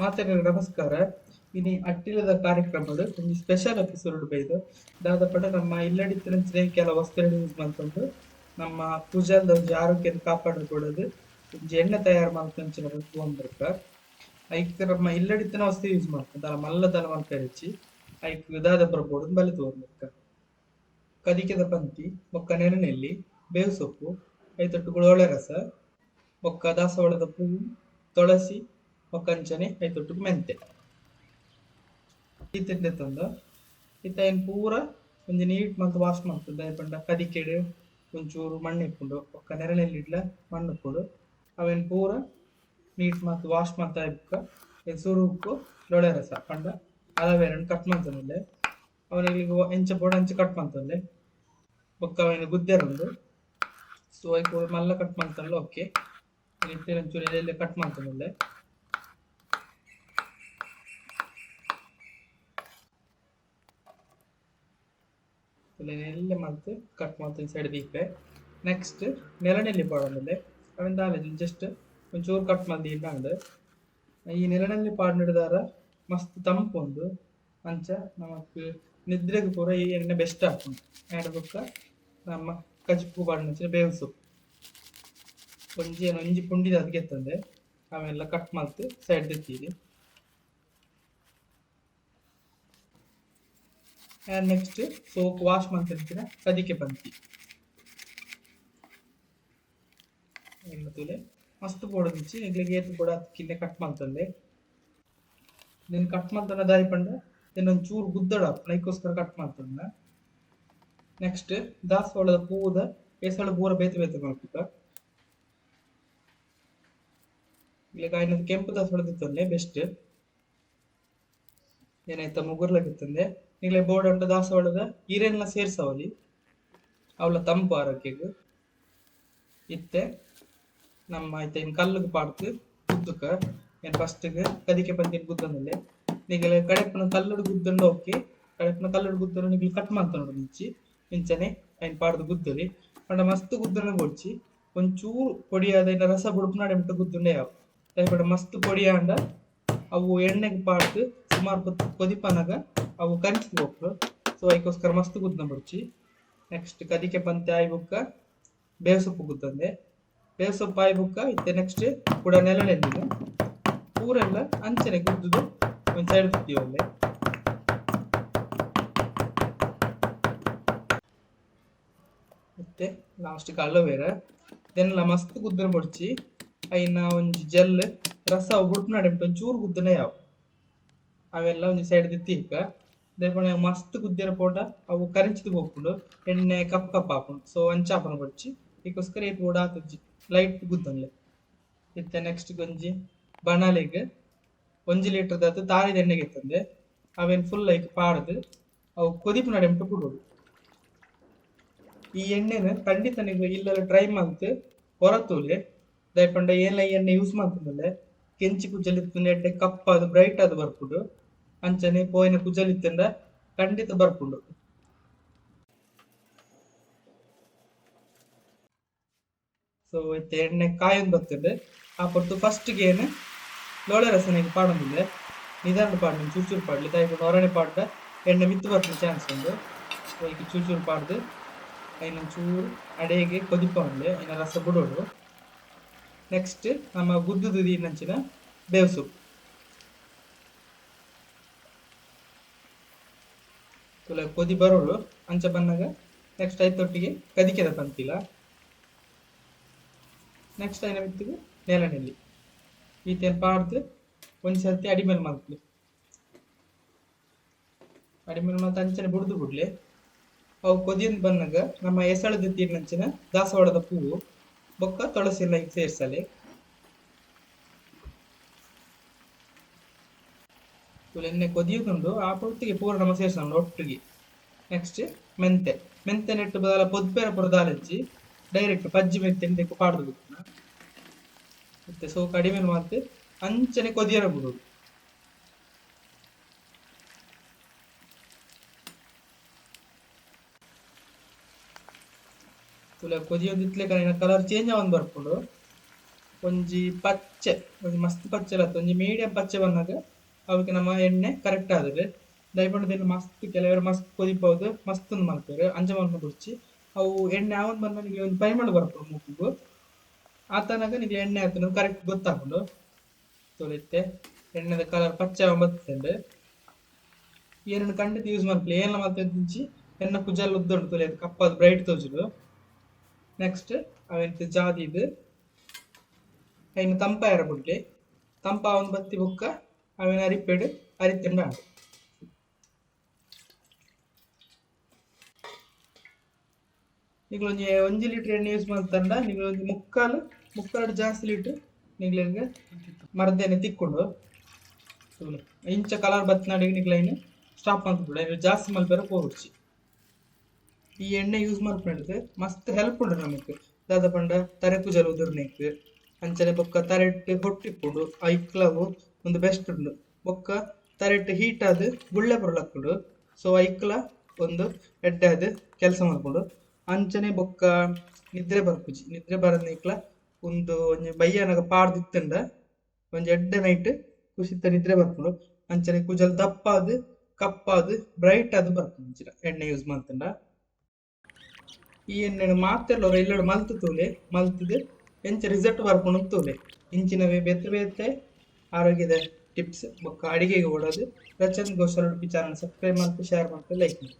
ಮಾತೆರೆಗ್ ನಮಸ್ಕಾರ. ಇನಿ ಅಟ್ಟಿಲದ ಕಾರ್ಯಕ್ರಮದ ಒಂಜಿ ಸ್ಪೆಷಲ್ ಎಪಿಸೋಡ್ ಬೈದು ದಾದ ನಮ್ಮ ಇಲ್ಲಡಿತ್ತಿನ ಕೆಲ ವಸ್ತುಗಳು ಯೂಸ್ ಮಾಡ್ಕೊಂಡು ನಮ್ಮ ಪೂಜಾದ ಒಂಜಿ ಆರೋಗ್ಯನ ಕಾಪಾಡು ಕೊಡೋದು ಒಂಜಿ ಎಣ್ಣೆ ತಯಾರು ಮಾಡ್ಕೊಂಚಿನ ತಗೊಂಡ್ಬರ್ಕ ಐಕ್ ನಮ್ಮ ಇಲ್ಲಡಿತ್ತಿನ ವಸ್ತು ಯೂಸ್ ಮಾಡ್ಕೊಂಡು ಅಲ್ಲ ಮಲ್ಲ ದನ ಮಲ್ಪೆರಚಿ ಐಕ್ ದಾದ ಬರ್ಬೋದು ಬಲೆ ತಗೊಂಡ್ಬರ್ಕ ಕದಿಕೆದ ಪಂಕ್ತಿ, ಮೊಕ್ಕ ನೆರನೆಲ್ಲಿ ಬೇವು ಸೊಪ್ಪು ಐತೊಟ್ಟು ಗುಳೋಳೆ ರಸ, ಮೊಕ್ಕ ದಾಸವಾಳದ ಪೂ ತುಳಸಿ ಮೊಕ್ಕಂಚನೆ ಐತೊಟ್ಟು ಮೆಂತೆ. ಈ ತಿಂಡಿ ತಂದ ಇತ್ತ ಏನ್ ಪೂರ ಒಂಜಿ ನೀಟ್ ಮಂತ್ ವಾಶ್ ಮಾಡ್ತದೆ ಪಂಡ ಕದಿಕೆಡು ಒಂಚೂರು ಮಣ್ಣು ಇಟ್ಕೊಂಡು ಒಕ್ಕ ನೆರಳಲ್ಲಿ ಇಡ್ಲ, ಮಣ್ಣು ಕೊಡು. ಅವೇನು ಪೂರ ನೀಟ್ ಮತ್ತು ವಾಶ್ ಮಾಡ್ತಾ ಇಕ್ಕ ಏನು ಸುರು ಉಪ್ಪು, ಲೊಳೆ ರಸ ಪಂಡ ಅಲವೇರನ್ ಕಟ್ ಮಾಡ್ತಾನಲ್ಲೇ. ಅವನಿಗೆ ಎಂಚ ಬೋಡ ಕಟ್ ಮಾಡ್ತಾನೆ ಬೊಕ್ಕ ಅವನ ಗುದ್ದೆರಂದು. ಸೊ ಐಕ್ ಮಲ್ಲ ಕಟ್ ಮಾಡ್ತಾನಲ್ಲ, ಓಕೆ. ಇತ್ತಿನ ಒಂಚೂರು ಎಲೆ ಕಟ್ ಮಾಡ್ತಾನಲ್ಲೇ. ನೆಲ್ಲೆ ಮಾಡ್ತು ಕಟ್ ಮಾಡ್ತೀನಿ ಸೈಡ್ ದೀಪೆ ನೆಕ್ಸ್ಟ್ ನೆಲನೆಲ್ಲಿ ಪಾಡೋದಿಲ್ಲ ಅವಿಂದ ಆಲೇಜ್ ಜಸ್ಟ್ ಒಂಚೂರು ಕಟ್ ಮಾಡಿ ಇಲ್ಲಾಂಡ್ ಈ ನೆಲನೆಲ್ಲಿ ಪಾಡ್ನಿಡ್ದಾರ ಮಸ್ತ್ ತಂಪು ಒಂದು. ಅಂಚ, ನಮಕ್ ನಿದ್ರೆಗೆ ಪೂರ ಈ ಎಣ್ಣೆ ಬೆಸ್ಟ್ ಹಾಕೊಂಡು ಎರಡು ಬುಕ್ಕ ನಮ್ಮ ಕಜ್ಪು ಪಾಡ್ನ ಬೇವು ಸೊಪ್ಪು ಒಂಜಿ ಏನು ಒಂಜಿ ಪುಂಡಿದ ಅದಕ್ಕೆ ಎತ್ತಂದೆ ಅವೆಲ್ಲ ಕಟ್ ಮಾಡ್ತು ಸೈಡ್ ತೆತ್ತೀರಿ ಆ್ಯಂಡ್ ನೆಕ್ಸ್ಟ್ ಸೋಪ್ ವಾಶ್ ಮಾಡ್ತಿರ್ತೀರ ಸದಿಕೆ ಬಂತಿ. ತುಲೆ. ಮಸ್ತ್ ಬೋಡದಿಚ್ಚಿ ಎಗ್ಲಿಗೆ ಏತು ಕೂಡ ಕಿನ್ನೆ ಕಟ್ ಮಾಡ್ತಂದೆ ದೆನ್ ಕಟ್ ಮಾಡ್ತಾನ ದಾರಿ ಪಂಡ, ಇನ್ನೊಂದು ಚೂರು ಗುದ್ದಡ ನೈಕೋಸ್ಕರ ಕಟ್ ಮಾಡ್ತಂದ ನೆಕ್ಸ್ಟ್ ದಾಸವಾಳದ ಪೂದ ಎಸಳು ಪೂರ ಬೇತೆ ಬೇತೆ ಮಾಡ್ಬೇಕ ಇಲ್ಲಿ ಇನ್ನೊಂದು ಕೆಂಪು ದಾಸವಾಳದ ಇತ್ತಂದೆ ಬೆಸ್ಟ್ ಏನಾಯ್ತಾ? ಮುಗುರ್ಲಾಗಿತ್ತಂದೆ ಈಗಲೇ ಬೋರ್ಡ್ ಅಂಟ ದಾಸವಾಳದ ಈರೆಲ್ಲ ಸೇರ್ಸವಲಿ ಅವಳ ತಂಪು ಆರೋಗ್ಯಕ್ಕೆ ಇತ್ತೆ, ನಮ್ಮ ಆಯ್ತಾ, ಇನ್ ಕಲ್ಲುಗ್ ಪಾಡ್ತು ಗುದ್ದಕ್ಕ ಏನ್ ಫಸ್ಟ್ಗೆ ಕದಿಕೆ ಬಂದಿನ ಗುದ್ದನಲ್ಲೇ ಈಗಲೇ ಕಡೆಪನ ಕಲ್ಲುಡು ಗುದ್ದಂಡು ಓಕೆ ಕಡೆಪನ ಕಲ್ಲುಡು ಗುದ್ದು ನಿಗಲ್ ಕಟ್ ಮಾಡ್ತಾನೋಡು ಮುಂಚಿ. ಇಂಚನೆ ಆಯ್ನ ಪಾಡ್ದು ಗುದ್ದಲಿ ಪಂಡ ಮಸ್ತ್ ಗುದ್ದನ ಕೊಡ್ಚಿ, ಒಂಚೂರು ಪೊಡಿಯಾದ ಇನ್ನ ರಸ ಬುಡುಪುನಾಡೆ ಬಿಟ್ಟು ಗುದ್ದುಂಡೆ ಯಾವ ಮಸ್ತ್ ಪೊಡಿಯಾಂಡ ಅವು ಎಣ್ಣೆಗೆ ಪಾಡ್ದು ಸುಮಾರು ಹೊತ್ತು ಕೊದಿಪನಗ ಅವು ಕರಿಸಿ ಹೋಗ್ರು ಸೊ ಅದಕ್ಕೋಸ್ಕರ ಮಸ್ತ್ ಗುದ್ದ ಬರ್ಚಿ ನೆಕ್ಸ್ಟ್ ಕದಿಕೆ ಪಂತೆ ಆಯ್ ಬುಕ್ಕ ಬೇವು ಸೊಪ್ಪು ಗುದ್ದಂದೆ ಬೇವು ಸೊಪ್ಪು ಆಯ್ ಬುಕ್ಕ ಇತ್ತೆ ನೆಕ್ಸ್ಟ್ ಕೂಡ ನೆಲಳೆಂದಿದೆ ಪೂರೆಲ್ಲ ಅಂಚನೆ ಗುದ್ದುದು ಒಂದು ಸೈಡ್ ಕುತ್ತೀವಲ್ಲೇ ಮತ್ತೆ ಲಾಸ್ಟ್ ಅಲೋವೇರ ಇದೆಲ್ಲ ಮಸ್ತ್ ಗುದ್ದನ ಬಡ್ಚಿ ಐನ ಒಂಜಿ ಜೆಲ್ ರಸ ಬುಡ್ಪುನಾಡೆ ಒಂಚೂರು ಗುದ್ದನೆ ಯಾವ. ಅವೆಲ್ಲ ಒಂಜಿ ಸೈಡ್ ತಿಕ್ಕ ದೇಪಣ ಮಸ್ತ್ ಕುದ್ದಿರ ಪೋಟ ಅವು ಕರಿಂಚಿದ್ ಹೋಗ್ಕೊಂಡು ಎಣ್ಣೆ, ಕಪ್ ಕಪ್ ಹಾಕೊಂಡು ಸೊ ಅಂಚಾಪನ ಬಡ್ಚಿ. ಇದಕ್ಕೋಸ್ಕರ ಇದು ಕೂಡ ಹಾಕುಜ್ಜಿ ಲೈಟ್ ಗುದ್ದನ್ಲೆ. ಇತ್ತೆ ನೆಕ್ಸ್ಟ್ ಒಂಜಿ ಬಣಲೆಗ್. ಒಂಜಿ ಲೀಟರ್ ದಾತು ತಾರಿದ ಎಣ್ಣೆಗೆ ಇತ್ತಂದೆ ಅವೇನ್ ಫುಲ್ ಲೈಕ್ ಪಾಡ್ದು. ಅವು ಕೊದಿಪು ನಡೆಂಟು ಬಿಡೋದು. ಈ ಎಣ್ಣೆನ ಖಂಡಿತ ನೀವು ಇಲ್ಲೆಲ್ಲ ಟ್ರೈ ಮಾಡ್ತು ಹೊರತೂಲೆ. ದಯಪಂಡ ಏನ ಎಣ್ಣೆ ಯೂಸ್ ಮಾಡ್ತಂದಲೆ ಕೆಂಚಿ ಕುಜಲಿತ್ತು ಎಡ್ಡೆ ಕಪ್ಪಾದು ಬ್ರೈಟ್ ಅದು ಬರ್ಪುಂಡು. ಅಂಚನೆ ಪೋಯಿನ ಕುಜಲಿತ್ತಂಡ ಖಂಡಿತ ಬರ್ಪುಂಡು. ಸೊ ಇತ್ತ ಎಣ್ಣೆ ಕಾಯೊಂದು ಬರ್ತದೆ. ಆ ಪೊರ್ತು ಫಸ್ಟ್ಗೆ ಏನು? ಲೋಳೆ ರಸನಿಗೆ ಪಾಡೊಂದಿಲ್ಲ ನಿಧಾನ ಪಾಡ್ದು ಚೂಚೂರು ಚೂರು ಪಾಡ್ಲಿ ತಾಯಿ ಹೊರನೆ ಪಾಡ್ದ ಎಣ್ಣೆ ಮಿತ್ತು ಬರ್ತದೆ ಚಾನ್ಸ್ ಸೊ ಈಗ ಚೂರು ಚೂರು ಪಾಡ್ದು. ಐನ ಚೂರು ಅಡೆಗೆ ಅಯ್ಯ ರಸ ಬಿಡೋಡು ನೆಕ್ಸ್ಟ್ ನಮ್ಮ ಗುದ್ದುದು ನಂಚಿನ ಬೇವು ಸೊಪ್ಪು ತುಲ ಕೊದಿ ಬರೋಳು, ಅಂಚ ಬಂದಾಗ ನೆಕ್ಸ್ಟ್ ಐತೊಟ್ಟಿಗೆ ಕದಿಕೆದ ಪಂತಿಲ ನೆಕ್ಸ್ಟ್ ಐನ ಮಿತ್ತಿಗೆ ನೆಲನೆಲ್ಲಿ. ಈತೇನು ಪಾಡ್ದು ಒಂದು ಸರ್ತಿ ಅಡಿಮೇಲೆ ಮಾಡ್ಲಿ ಅಡಿಮೇಲೆ ಮಾತು ಅಂಚನೆ ಬುಡ್ದು ಬಿಡ್ಲಿ ಅವು ಕೊದಿಯಿಂದ ಬಂದಾಗ ನಮ್ಮ ಎಸಳದ ತೀರ್ನಂಚಿನ ದಾಸವಾಳದ ಹೂವು ಬೊಕ್ಕ ತೊಳಸಿನ ಸೇರಿಸಲಿ. ಎಣ್ಣೆ ಕೊದಿಯುಕೊಂಡು ಆ ಪೊತ್ತಿಗೆ ಪೂರ ನಮ್ಮ ಸೇರಿಸೋಣ ಒಟ್ಟಿಗೆ. ನೆಕ್ಸ್ಟ್ ಮೆಂತೆ. ಮೆಂತೆ ನೆಟ್ಟು ಬದಲ ಪೊದ್ಪೇರ ಪುರದಾಲಜ್ಜಿ ಡೈರೆಕ್ಟ್ ಪಜ್ಜಿ ಮೆಂತೆ ಪಾಡ್ದು ಮತ್ತೆ ಸೊ ಕಡಿಮೆ ಮಾತು ಅಂಚನೆ ಕೊದಿಯರ ಬಿಡುದು ತುಲ ಇತ್ತಲೆ ಕಲಿನ ಕಲರ್ ಚೇಂಜ್ ಆವನ್ ಬರ್ಪುಂಡು. ಒಂಜಿ ಪಚ್ಚೆ, ಒಂಜಿ ಮಸ್ತ್ ಪಚ್ಚೆ ಲತ್ತ ಒಂಜಿ ಮೀಡಿಯಂ ಪಚ್ಚೆ ಬಂದಾಗ ಅವಕ್ಕೆ ನಮ್ಮ ಎಣ್ಣೆ ಕರೆಕ್ಟ್ ಆದ್ರೆ ದಿನ ಮಸ್ತ್, ಕೆಲವರು ಮಸ್ತ್ ಕೊದಿಬಹುದು ಮಸ್ತ್ ಒಂದು ಮಾಡ್ತಾರೆ ಅಂಜ ಮಲ್ಪು ಕುರ್ಚಿ ಅವು ಎಣ್ಣೆ ಅವನ್ ಬಂದ ನಿಮಗೆ ಒಂದು ಪರಿಮಳ ಬರ್ಪುಡು ಮೂಗಿಗೂ ಆ ತನಕ ನಿಮಗೆ ಎಣ್ಣೆ ಹಾಕಿದ್ರೆ ಕರೆಕ್ಟ್ ಗೊತ್ತಾಗ್ಬಿಡು ತೊಳಿತೆ ಎಣ್ಣೆದ ಕಲರ್ ಪಚ್ಚೆ ಬರ್ತದೆ. ಏನನ್ನು ಖಂಡಿತ ಯೂಸ್ ಮಾಡ್ಲಿ ಏನೆಲ್ಲ ಮತ್ತೆ ದಿಂಚಿ ಎಣ್ಣೆ ಕುಜಲ್ ಉದ್ದುಂಡು ತೊಳೆಯೋದು ಕಪ್ಪದು ಬ್ರೈಟ್ ತೋಜುಡು ನೆಕ್ಸ್ಟ್ ಅವೆಂತ ಜಾದಿ ಇದು ಅಯ್ನ ತಂಪ ಬಿಡ್ಲಿ ತಂಪ ಅವನ್ ಬತ್ತಿ ಬುಕ್ಕ ಅವಿನ ಅರಿಪೆಡು ಅರಿತಿಂಡ ಆಡು ಈಗ ಒಂಜಿ ಒಂಜಿ ಲೀಟರ್ ಎಣ್ಣೆ ಯೂಸ್ ಮಾಡ್ತಂಡ ನೀವು ಒಂದು ಮುಕ್ಕಾಲು ಮುಕ್ಕಾಲು ಜಾಸ್ತಿ ಲೀಟರ್ ನಿಗ್ಲಿಗೆ ಮರದೇನೆ ತಿಕ್ಕೊಂಡು ಸುಮ್ನೆ ಇಂಚ ಕಲರ್ ಬತ್ನಾಡಿಗೆ ನಿಗ್ಲೈನ್ ಸ್ಟಾಪ್ ಮಾಡ್ಬಿಡ ಇನ್ನು ಜಾಸ್ತಿ ಮಲ್ಪೇರ ಹೋಗ್ಬಿಡ್ಸಿ ಈ ಎಣ್ಣೆ ಯೂಸ್ ಮಾಡ್ಕೊಂಡಿದ್ದು ಮಸ್ತ್ ಹೆಲ್ಪ್ ಉಂಡು ನಮಗೆ. ದಾದ ಪಂಡ ತರೆ ಕುಜಲ್ ಉದುರ್ನೆಕ್ ಅಂಚನೆ ಬೊಕ್ಕ ತರೆಟ್ ಹೊಟ್ಟಿಪ್ಪುಂಡು ಐಕ್ಲವು ಒಂದು ಬೆಸ್ಟ್ ಉಂಡು. ಬೊಕ್ಕ ತರೆಟ್ ಹೀಟ್ ಆದ್ ಗುಳ್ಳೆ ಬರಲಕ್ಕುಂಡು ಸೊ ಐಕ್ಲ ಒಂದು ಎಡ್ಡೆ ಆದ್ ಕೆಲಸ ಮಾಡ್ಕೊಂಡು. ಅಂಚನೆ ಬೊಕ್ಕ ನಿದ್ರೆ ಬರ್ಪುಜಿ ನಿದ್ರೆ ಬರದ್ನೇಕ್ಲ ಒಂದು ಒಂಜಿ ಬಯ್ಯನಗ ಪಾಡ್ದಿತ್ತಂಡ ಒಂಜಿ ಎಡ್ಡೆ ನೈಟ್ ಕುಸಿತ ನಿದ್ರೆ ಬರ್ಕೊಂಡು ಅಂಚನೆ ಕುಜಲ್ ದಪ್ಪಾದ್, ಕಪ್ಪಾದ್ ಬ್ರೈಟ್ ಆದ್ ಬರ್ಪುಂಡು ಎಣ್ಣೆ ಯೂಸ್ ಮಾಡ್ತಂಡ. ಈ ಎಣ್ಣೆನ ಮಾತೆಲ್ಲ ಎಲ್ಲಡ ಮಲ್ತು ತೂಲೆ, ಮಲ್ತದು. ಎಂಚ ರಿಸಲ್ಟ್ ಬರ್ಕೊಂಡು ತೂಲೆ. ಇಂಚಿನವೇ ಬೆತ್ತ ಬೇತೆ, ಆರೋಗ್ಯದ ಟಿಪ್ಸ್ ಬೊಕ್ಕ ಅಡಿಗೆಗೆ ಓಡೋದು. ರಚನ್ ಗೋಸಲ್ ಚಾನಲ್ ಸಬ್ಸ್ಕ್ರೈಬ್ ಮಾಡ್ತು ಶೇರ್ ಮಾಡ್ತು ಲೈಕ್ ಮಾಡಿ